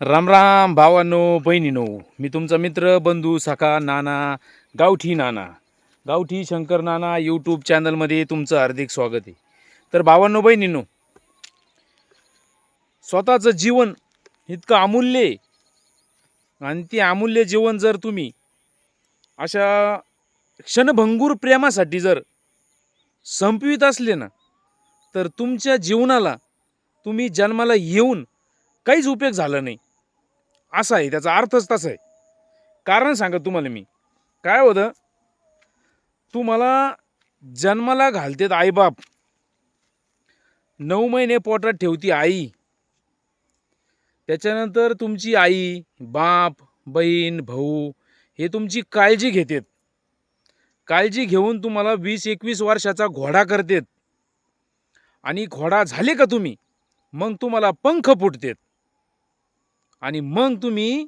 राम राम भावांनो बहिणीनो मी तुमचा मित्र बंधू सखा नाना गावठी नाना गावठी शंकर नाना यूट्यूब चॅनलमध्ये तुमचं हार्दिक स्वागत आहे. तर भावांनो बहिणीनो स्वतःचं जीवन इतकं अमूल्य आहे. आणि ते अमूल्य जीवन जर तुम्ही अशा क्षणभंगूर प्रेमासाठी जर संपवित असले ना तर तुमच्या जीवनाला तुम्ही जन्माला येऊन काहीच उपयोग झाला नाही. असा आहे त्याचा अर्थच तसा आहे. कारण सांगत तुम्हाला मी. काय होतं? तुम्हाला जन्माला घालतेत आईबाप. नऊ महिने पोटात ठेवती आई. त्याच्यानंतर तुमची आई बाप बहीण भाऊ हे तुमची काळजी घेतात. काळजी घेऊन तुम्हाला वीस एकवीस वर्षाचा घोडा करतात. आणि घोडा झाले का तुम्ही? मग तुम्हाला पंख फुटतात. आणि मग तुम्ही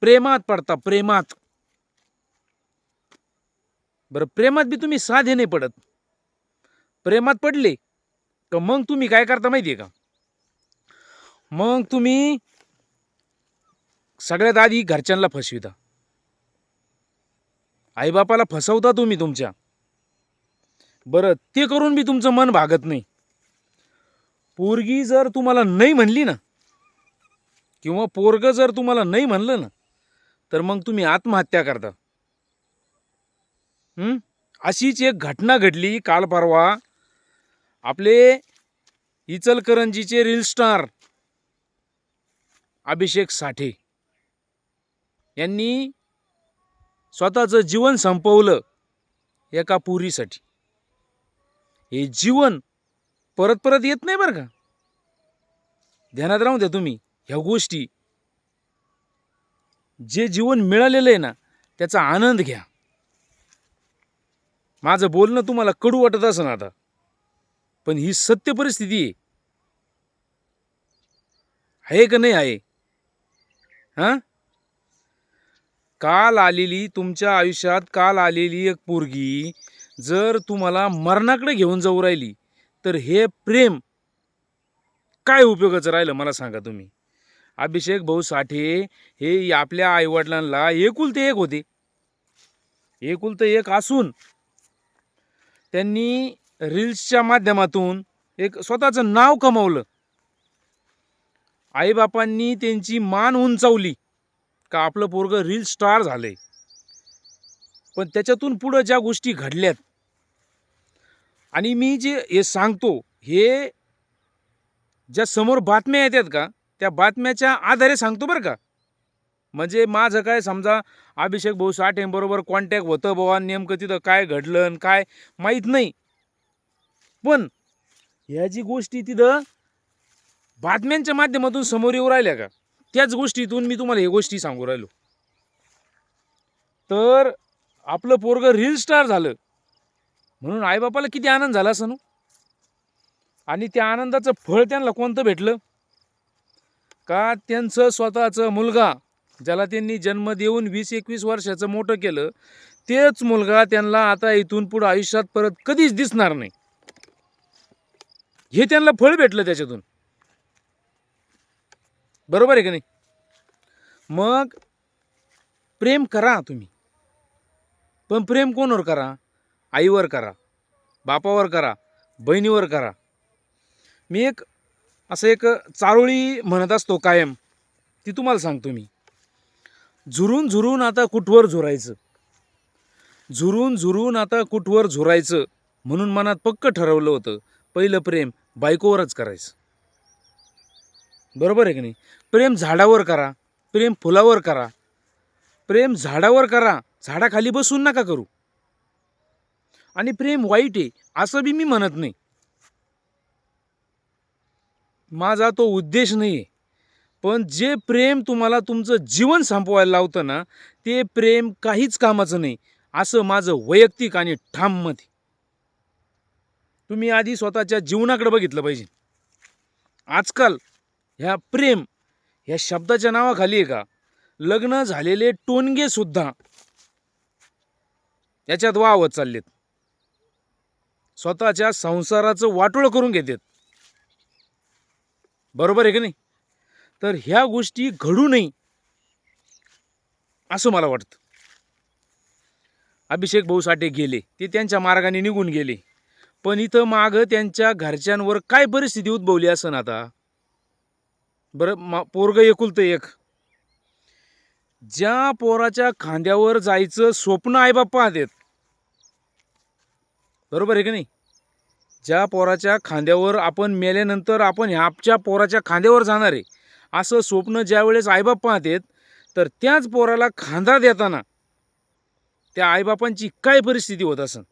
प्रेमात पडता प्रेमात. बरं प्रेमात बी तुम्ही साधे नाही पडत. प्रेमात पडले का मग तुम्ही काय करता माहिती आहे का? मग तुम्ही सगळ्यात आधी घरच्यांना फसविता. आईबापाला फसवता तुम्ही तुमच्या. बरं ते करून बी तुमचं मन भागत नाही. पोरगी जर तुम्हाला नाही म्हणली ना किंवा पोरग जर तुम्हाला नाही म्हणलं ना तर मग तुम्ही आत्महत्या करता. हं? अशीच एक घटना घडली काल परवा. आपले इचलकरंजीचे रील स्टार अभिषेक साठे यांनी स्वतःचं जीवन संपवलं एका पुरीसाठी. हे जीवन परत परत येत नाही बरं का? ध्यानात राहून द्या तुम्ही. ह्या गोष्टी जे जीवन मिळालेलं आहे ना त्याचा आनंद घ्या. माझं बोलणं तुम्हाला कडू वाटत असं आता पण ही सत्य परिस्थिती आहे. आहे का नाही आहे? हां? काल आलेली तुमच्या आयुष्यात काल आलेली एक पोरगी जर तुम्हाला मरणाकडे घेऊन जाऊ राहिली तर हे प्रेम काय उपयोगाचं राहिलं मला सांगा तुम्ही? अभिषेक भाऊ साठे हे आपल्या आईवडिलांना एकुलते एक होते. एकुलते एक असून त्यांनी रील्सच्या माध्यमातून एक स्वतःचं नाव कमवलं. आईबापांनी त्यांची मान उंचावली का आपलं पोरगं रील स्टार झालंय. पण त्याच्यातून पुढं ज्या गोष्टी घडल्यात आणि मी जे हे सांगतो हे ज्या समोर बातम्या येतात का त्या बातम्याच्या आधारे सांगतो बरं का. म्हणजे माझं काय समजा अभिषेक भाऊ साठेंबरोबर कॉन्टॅक्ट होतं बाबा नेमकं तिथं काय घडलं आणि काय माहीत नाही. पण ह्या जी गोष्टी तिथं बातम्यांच्या माध्यमातून समोर येऊ राहिल्या का? त्याच गोष्टीतून मी तुम्हाला हे गोष्टी सांगू राहिलो. तर आपलं पोरगं रील स्टार झालं. म्हणून आईबापाला किती आनंद झाला असं आणि त्या आनंदाचं फळ त्यांना कोणतं भेटलं? का त्यांचं स्वतःचं मुलगा ज्याला त्यांनी जन्म देऊन वीस एकवीस वर्षाचं मोठं केलं तेच मुलगा त्यांना आता इथून पुढं आयुष्यात परत कधीच दिसणार नाही. हे त्यांना फळ भेटलं त्याच्यातून. बरोबर आहे का नाही? मग प्रेम करा तुम्ही. पण प्रेम कोणावर करा? आईवर करा बापावर करा बहिणीवर करा. मी एक असं एक चारोळी म्हणत असतो कायम. ती तुम्हाला सांगतो मी. झुरून झुरून आता कुठवर झुरायचं? झुरून झुरून आता कुठवर झुरायचं? म्हणून मनात पक्क ठरवलं होतं. पहिलं प्रेम बायकोवरच करायचं. बरोबर आहे की नाही? प्रेम झाडावर करा. प्रेम फुलावर करा. प्रेम झाडावर करा. झाडाखाली बसून नका करू. आणि प्रेम वाईट आहे असं बी मी म्हणत नाही. माझा तो उद्देश नाही आहे पण जे प्रेम तुम्हाला तुमचं जीवन संपवायला लावतं ना ते प्रेम काहीच कामाचं नाही. असं माझं वैयक्तिक आणि ठाम मत आहे. तुम्ही आधी स्वतःच्या जीवनाकडे बघितलं पाहिजे. आजकाल ह्या प्रेम ह्या शब्दाच्या नावाखाली आहे का? लग्न झालेले टोनगेसुद्धा याच्यात वाहवत चाललेत. स्वतःच्या संसाराचं वाटोळं करून घेतात. बरोबर आहे की नाही? तर ह्या गोष्टी घडू नये असं मला वाटतं. अभिषेक भाऊ साठे गेले ते त्यांच्या मार्गाने निघून गेले. पण इथं मागं त्यांच्या घरच्यांवर काय परिस्थिती उद्भवली असन आता? बरं मा पोरगं एकुलतं एक. ज्या पोराच्या खांद्यावर जायचं स्वप्न आईबाप पाहतात बरोबर आहे की नाही? ज्या पोराच्या खांद्यावर आपण मेल्यानंतर आपण ह्याच्या पोराच्या खांद्यावर जाणार आहे. असं स्वप्न ज्यावेळेस आईबाप पाहतात तर त्याच पोराला खांदा देताना त्या आईबापांची काय परिस्थिती होत असन?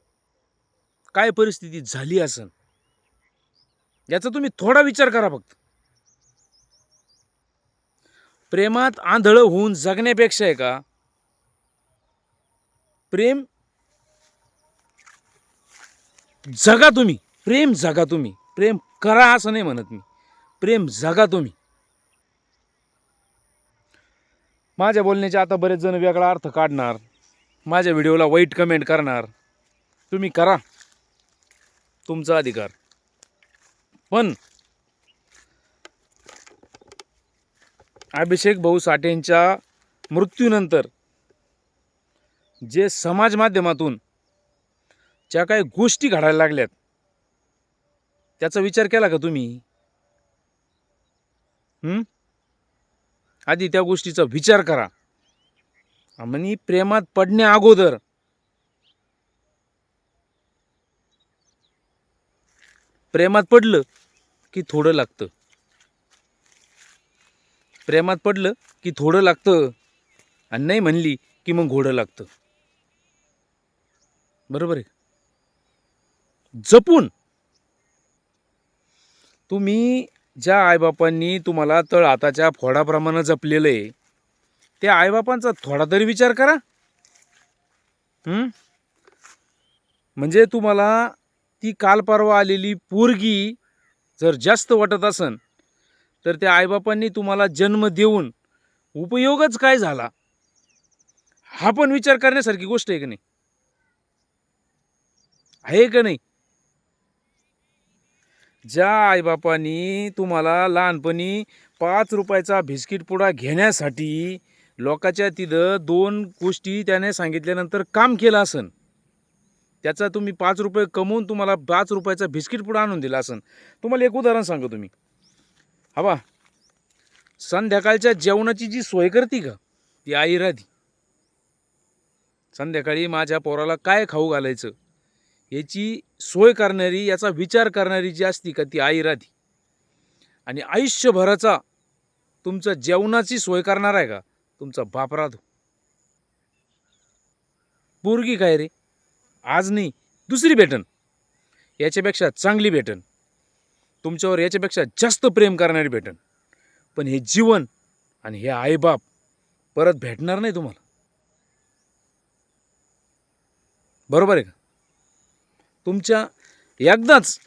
काय परिस्थिती झाली असन? याचा तुम्ही थोडा विचार करा फक्त. प्रेमात आंधळं होऊन जगण्यापेक्षा आहे का? प्रेम जगा तुम्ही. प्रेम जगा तुम्ही. प्रेम करा असं नाही म्हणत मी. प्रेम जगा तुम्ही. माझ्या बोलण्याचे आता बरेच जण वेगळा अर्थ काढणार. माझ्या व्हिडिओला वाईट कमेंट करणार. तुम्ही करा. तुमचा अधिकार. पण अभिषेक भाऊ साठेंच्या मृत्यूनंतर जे समाज माध्यमातून ज्या काही गोष्टी घडायला लागल्यात त्याचा विचार केला का तुम्ही? आधी त्या गोष्टीचा विचार करा. आणि प्रेमात पडण्या अगोदर. प्रेमात पडलं की थोडं लागतं. प्रेमात पडलं की थोडं लागतं आणि नाही म्हणली की मग घोडं लागतं. बरोबर आहे? जपून तुम्ही ज्या आईबापांनी तुम्हाला तळ हाताच्या फोडाप्रमाणे जपलेलं आहे त्या आईबापांचा थोडा तरी विचार करा. म्हणजे तुम्हाला ती काल परवा आलेली पोरगी जर जास्त वाटत असन तर त्या आईबापांनी तुम्हाला जन्म देऊन उपयोगच काय झाला? हा पण विचार करण्यासारखी गोष्ट आहे का नाही? आहे का नाही? ज्या आईबापांनी तुम्हाला लहानपणी पाच रुपयाचा बिस्किट पुडा घेण्यासाठी लोकाच्या तिथं दोन गोष्टी त्याने सांगितल्यानंतर काम केलं असन. त्याचा तुम्ही पाच रुपये कमवून तुम्हाला पाच रुपयाचा बिस्किट पुडा आणून दिला असन. तुम्हाला एक उदाहरण सांगतो तुम्ही. हवा संध्याकाळच्या जेवणाची जी सोय करते का ती आई राधी संध्याकाळी माझ्या पोराला काय खाऊ घालायचं? याची सोय करणारी याचा विचार करणारी जी असती का ती आई राहती आणि आयुष्यभराचा तुमचा जेवणाची सोय करणार आहे का? तुमचा बाप राहतो पोरगी काय रे? आज नाही दुसरी भेटन. याच्यापेक्षा चांगली भेटन. तुमच्यावर याच्यापेक्षा जास्त प्रेम करणारी भेटन. पण हे जीवन आणि हे आईबाप परत भेटणार नाही तुम्हाला. बरोबर आहे का? तुमच्या एकदाच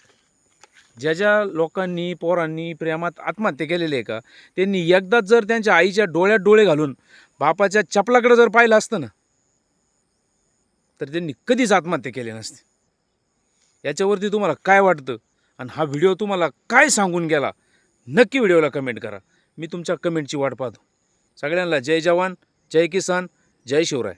ज्या ज्या लोकांनी पोरांनी प्रेमात आत्महत्या केलेली आहे का त्यांनी एकदाच जर त्यांच्या आईच्या डोळ्यात डोळे घालून बापाच्या चपलाकडे जर पाहिलं असतं ना तर त्यांनी कधीच आत्महत्या केली नसते. याच्यावरती तुम्हाला काय वाटतं? आणि हा व्हिडिओ तुम्हाला काय सांगून गेला? नक्की व्हिडिओला कमेंट करा. मी तुमच्या कमेंटची वाट पाहतो. सगळ्यांना जय जवान जय किसान जय शिवराय.